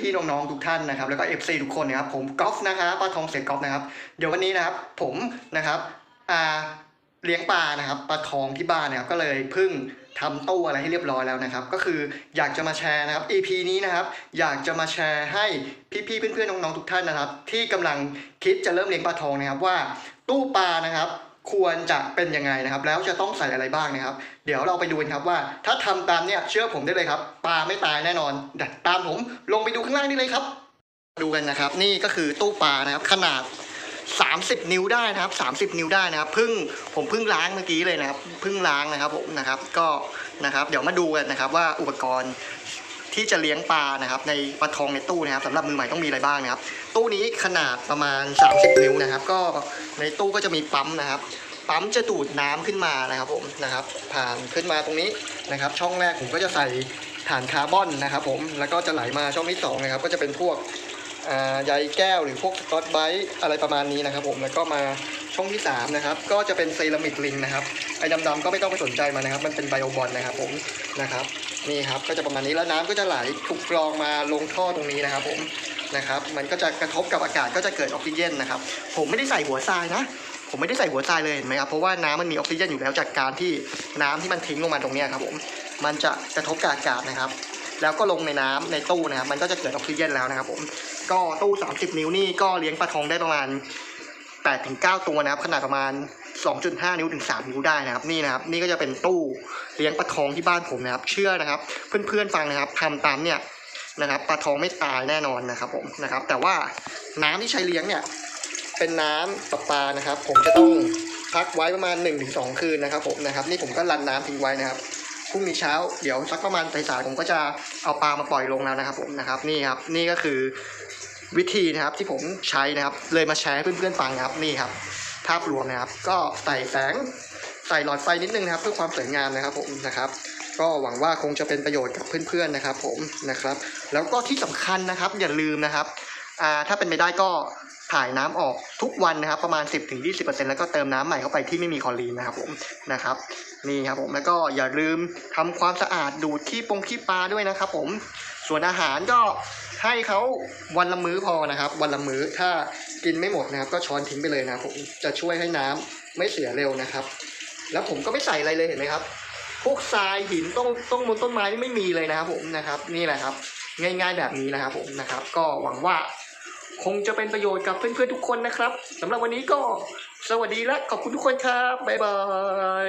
พี่ๆ น้องๆ ทุกท่านนะครับ แล้วก็ FC ทุกคนนะครับ ผมกอล์ฟนะครับปลาทองเสร็จกอล์ฟนะครับ เดี๋ยววันนี้นะครับ ผมนะครับอ่าเลี้ยงปลานะครับปลาทองที่บ้านนะครับ ก็เลยพิ่งทำตู้อะไรให้เรียบร้อยแล้วนะครับ ก็คืออยากจะมาแชร์นะครับ EP นี้นะครับ อยากจะมาแชร์ให้พี่ๆ เพื่อนๆ น้องๆ ทุกท่านนะครับ ที่กำลังคิดจะเริ่มเลี้ยงปลาทองนะครับว่าตู้ปลานะครับ ควรจะเป็นยังไงนะครับ แล้วจะต้องใส่อะไรบ้างนะครับ เดี๋ยวเราไปดูกันครับว่า ถ้าทำตามเนี่ยเชื่อผมได้เลยครับปลาไม่ตายแน่นอนเดี๋ยวตามผมลงไปดูข้างล่างนี่เลยครับ ดูกันนะครับ นี่ก็คือตู้ปลานะครับ ขนาด 30 นิ้วได้นะครับ 30 นิ้วได้นะครับเพิ่งผมเพิ่งล้างเมื่อกี้เลยนะครับเพิ่งล้างนะครับผมนะครับ ก็นะครับ เดี๋ยวมาดูกันนะครับว่าอุปกรณ์ ที่จะเลี้ยงปลานะครับในปลาทองในตู้นะครับสำหรับมือใหม่ต้องมีอะไรบ้างนะครับ ตู้นี้ขนาดประมาณ 30 นิ้วนะครับ ก็ในตู้ก็จะมีปั๊มนะครับปั๊มจะดูดน้ำขึ้นมานะครับผมนะครับ ผ่านขึ้นมาตรงนี้นะครับ ช่องแรกผมก็จะใส่ฐานคาร์บอนนะครับ ผมแล้วก็จะไหลมาช่องที่สองนะครับ ก็จะเป็นพวกใยแก้วหรือพวกสกอตไบรท์อะไรประมาณนี้นะครับ ผมแล้วก็มาช่องที่สามนะครับก็จะเป็นเซรามิกลิงนะครับไอ้ดำๆก็ไม่ต้องไปสนใจมันนะครับ มันเป็นไบโอบอลนะครับผมนะครับ นี่ครับก็จะประมาณนี้แล้วน้ำก็จะไหลถูกกรองมาลงท่อตรงนี้นะครับ ผมนะครับมันก็จะกระทบกับอากาศก็จะเกิดออกซิเจนนะครับ ผมไม่ได้ใส่หัวทรายนะ ผมไม่ได้ใส่หัวทรายเลยเห็นไหมครับเพราะว่าน้ำมันมีออกซิเจนอยู่แล้วจากการที่น้ำที่มันทิ้งลงมาตรงนี้ครับผมมันจะกระทบกับอากาศนะครับ แล้วก็ลงในน้ำในตู้นะครับ มันก็จะเกิดออกซิเจนแล้วนะครับ ผมก็ตู้ 30 นิ้วนี่ก็เลี้ยงปลาทองได้ประมาณ8ถึง9ตัวนะครับ ขนาดประมาณ 2.5 นิ้วถึง 3 นิ้วได้นะครับนี่นะครับนี่ก็จะเป็นตู้เลี้ยงปลาทองที่บ้านผมนะครับ เชื่อนะครับ เพื่อนๆฟังนะครับทำตามเนี่ยนะครับปลาทองไม่ตายแน่นอนนะครับผมนะครับ แต่ว่าน้ำที่ใช้เลี้ยงเนี่ยเป็นน้ำประปานะครับ ผมจะต้องพักไว้ประมาณ 1-2 คืนนะครับผมนะครับ นี่ผมก็รันน้ำทิ้งไว้นะครับพรุ่งนี้เช้าเดี๋ยวสักประมาณสายๆผมก็จะเอาปลามาปล่อยลงแล้วนะครับผมนะครับนี่ครับนี่ก็คือวิธีนะครับที่ผมใช้นะครับเลยมาแชร์ให้เพื่อนๆฟังครับนี่ครับ ภาพรวมนะครับ ก็ใส่แสงใส่หลอดไฟนิดนึงนะครับ เพื่อความสวยงามนะครับผมนะครับ ก็หวังว่าคงจะเป็นประโยชน์กับเพื่อนๆนะครับ ผมนะครับ แล้วก็ที่สำคัญนะครับอย่าลืมนะครับถ้าเป็นไปได้ก็ ถ่ายน้ำออกทุกวันนะครับ ประมาณ 10-20%แล้วก็เติมน้ำใหม่เข้าไปที่ไม่มีคอรีนนะครับผมนะครับนี่ครับผมแล้วก็อย่าลืมทำความสะอาดดูดขี้ปงขี้ปลาด้วยนะครับผมส่วนอาหารก็ให้เขาวันละมื้อพอนะครับ วันละมื้อถ้ากินไม่หมดนะครับ ก็ช้อนทิ้งไปเลยนะครับผมจะช่วยให้น้ำไม่เสียเร็วนะครับ แล้วผมก็ไม่ใส่อะไรเลยเห็นไหมครับ พวกทรายหินต้นต้นมนต้นไม้นี่ไม่มีเลยนะครับผมนะครับ นี่แหละครับ ง่าย ๆแบบนี้นะครับผมนะครับ ก็หวังว่า คงจะเป็นประโยชน์กับเพื่อนๆทุกคนนะครับสำหรับวันนี้ก็สวัสดีและขอบคุณทุกคนครับบ๊ายบาย